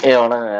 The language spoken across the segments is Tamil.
வணங்க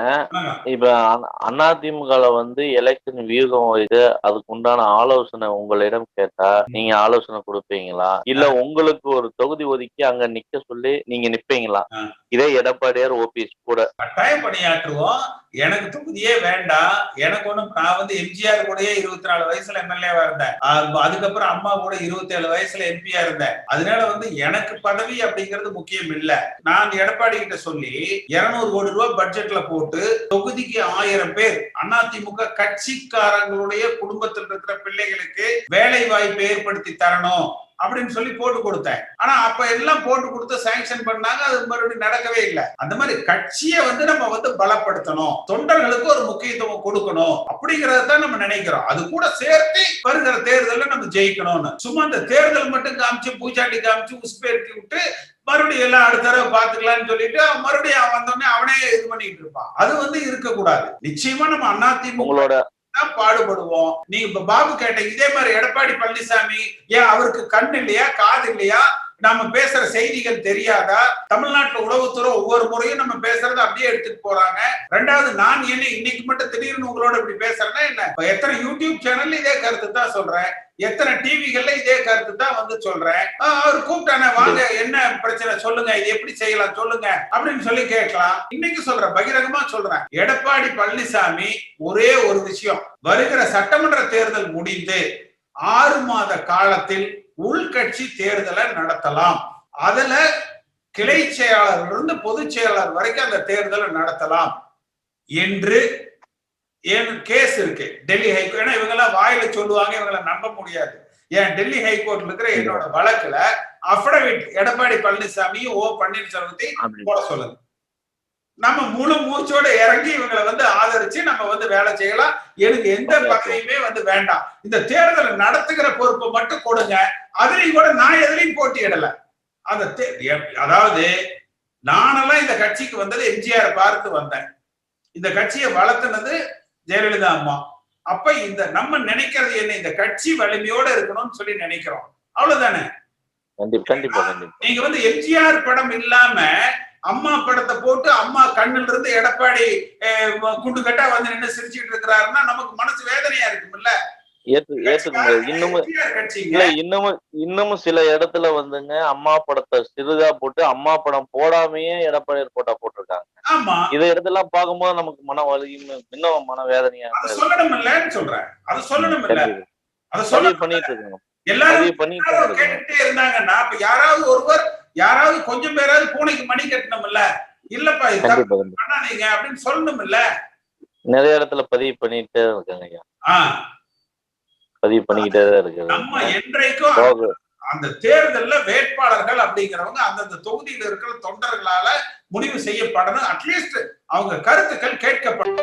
இப்ப அ- அதிமுகல வந்து எலெக்ஷன் வியூகம் இது அதுக்கு உண்டான ஆலோசனை உங்களிடம் கேட்டா நீங்க ஆலோசனை கொடுப்பீங்களா? இல்ல உங்களுக்கு ஒரு தொகுதி ஒதுக்கி அங்க நிக்க சொல்லி நீங்க நிப்பீங்களா. இதே எடப்பாடியார் ஓபிஎஸ் கூட. கட்டாயம் பணியாற்றுவோம். எனக்கு தொகுதியே வேண்டாம் எனக்கு ஒண்ணும் நான் வந்து எம்ஜிஆர் கூடயே இருபத்தி நாலு வயசுல எம்எல்ஏவா இருந்தேன். அதுக்கப்புறம் அம்மா கூட இருபத்தி ஏழு வயசுல எம்பியா இருந்தேன். அதனால வந்து எனக்கு பதவி அப்படிங்கிறது முக்கியம் இல்ல. நான் எடப்பாடி கிட்ட சொல்லி இருநூறு கோடி ரூபாய் பட்ஜெட்ல போட்டு தொகுதிக்கு ஆயிரம் பேர் அதிமுக கட்சிக்காரங்களுடைய குடும்பத்தில் இருக்கிற பிள்ளைகளுக்கு வேலை வாய்ப்பை ஏற்படுத்தி தரணும். அப்படின்னு சொல்லி போட்டு கொடுத்தேன். ஆனா அப்ப எல்லாம் போட்டு கொடுத்து சாங்ஷன் பண்ணாங்க அது மறுபடியும் நடக்கவே இல்லை. அந்த மாதிரி கட்சியை வந்து நம்ம வந்து பலப்படுத்தணும். தொண்டர்களுக்கு ஒரு முக்கியத்துவம் கொடுக்கணும். அப்படிங்கறத தான் நம்ம நினைக்கிறோம். அது கூட சேர்த்து வருகிற தேர்தலில் நம்ம ஜெயிக்கணும்னு. சும்மா இந்த தேர்தல் மட்டும் காமிச்சு பூச்சாட்டி காமிச்சு உஸ்பேர்த்தி விட்டு மறுபடியும் எல்லாம் அடுத்த தடவை பாத்துக்கலாம்னு சொல்லிட்டு மறுபடியும் அவன் வந்தோடனே அவனே இது பண்ணிட்டு இருப்பான். அது வந்து இருக்கக்கூடாது. நிச்சயமா நம்ம அதிமுக உங்களோட தான் பாடுபடுவோம். நீ இப்ப பாபு கேட்ட இதே மாதிரி எடப்பாடி பழனிசாமி ஏன் அவருக்கு கண் இல்லையா காது இல்லையா? நாம பேசுற செய்திகள் தெரியாதா? தமிழ்நாட்டுல உளவுத்துறை ஒவ்வொரு முறையும் நம்ம பேசுறத அப்படியே எடுத்துட்டு போறாங்க. ரெண்டாவது நான் என்ன இன்னைக்கு மட்டும் திடீர்னு உங்களோட இப்படி பேசுறேன்னா என்ன? எத்தனை யூடியூப் சேனல்ல இதே கருத்து தான் சொல்றேன். எத்தனை டிவிகள்ல இதே கருத்து தான் வந்து சொல்றேன். ஆஹ் அவர் கூப்பிட்டானே வாங்க என்ன பிரச்சனை சொல்லுங்க இது எப்படி செய்யலாம் சொல்லுங்க அப்படின்னு சொல்லி கேட்கலாம். இன்னைக்கு சொல்றேன் பகிரங்கமா சொல்றேன். எடப்பாடி பழனிசாமி ஒரே ஒரு விஷயம். வருகிற சட்டமன்ற தேர்தல் முடிந்து ஆறு மாத காலத்தில் உள்கட்சி தேர்தலை நடத்தலாம். அதுல கிளை செயலாளர் இருந்து பொதுச் செயலாளர் வரைக்கும் அந்த தேர்தலை நடத்தலாம். என்று ஏன் கேஸ் இருக்கு. டெல்லி ஹைகோர்ட் ஏன்னா இவங்க எல்லாம் வாயில சொல்லுவாங்க இவங்களை நம்ப முடியாது. ஏன் டெல்லி ஹைகோர்ட்ல இருக்கிற என்னோட வழக்குல அஃபிடவிட் எடப்பாடி பழனிசாமியும் ஓ பன்னீர்செல்வத்தையும் அப்படி போட சொல்லுங்க. நம்ம முழு மூச்சோட இறங்கி இவங்களை வந்து ஆதரிச்சு நம்ம வந்து வேலை செய்யலாம். எனக்கு எந்த பதவியுமே வந்து வேண்டாம். இந்த தேர்தலை நடத்துகிற பொறுப்பை மட்டும் கொடுங்க. அதுலயும் கூட நான் எதுலயும் போட்டியிடல. அந்த அதாவது நானெல்லாம் இந்த கட்சிக்கு வந்தது எம்ஜிஆர் பார்த்து வந்தேன். இந்த கட்சியை வளர்த்துனது ஜெயலலிதா அம்மா. அப்ப இந்த நம்ம நினைக்கிறது என்ன? இந்த கட்சி வலிமையோட இருக்கணும்னு சொல்லி நினைக்கிறோம். அவ்வளவுதானே? நீங்க வந்து எம்ஜிஆர் படம் இல்லாம அம்மா படத்தை போட்டு அம்மா கண்ணுல இருந்து எடப்பாடி குண்டு கட்டா வந்து நின்னு சிரிச்சிட்டு இருக்கிறாருன்னா நமக்கு மனசு வேதனையா இருக்கும்ல? இன்னமும் இல்ல இன்னமும் இன்னமும் சில இடத்துல வந்துங்க அம்மா படத்தை சிறிதா போட்டு அம்மா படம் போடாமையே எடப்பாடியார் போட்டா போட்டிருக்காங்க. ஆமா. இதை இடத்தெல்லாம் பார்க்கும்போது நமக்கு மன வலியும் இன்னும் மன வேதனையா அது சொல்லணும் இல்லன்னு சொல்றேன். அது சொல்லணும் இல்ல. அது பண்ணிட்டு இருக்கணும். எல்லாரும் பண்ணிட்டு இருந்தாங்கன்னா யாராவது ஒருவர் யாராவது கொஞ்சம் பேராவது பூனைக்கு மணி கட்டணும்ல? இல்லப்பா தப்பு கண்டிப்பா கண்டிப்பா. பண்ணாதீங்க அப்படின்னு சொல்லணும் இல்ல நிறைய இடத்துல பதிவு பண்ணிட்டே இருக்காங்க ஐயா. பதிவு பண்ணிக்கிட்டே தான் இருக்குது நம்ம என்றைக்கும் அந்த தேர்தல்ல வேட்பாளர்கள் அப்படிங்கிறவங்க அந்தந்த தொகுதியில் இருக்கிற தொண்டர்களால முடிவு செய்யப்படணும். அட்லீஸ்ட் அவங்க கருத்துக்கள் கேட்கப்படும்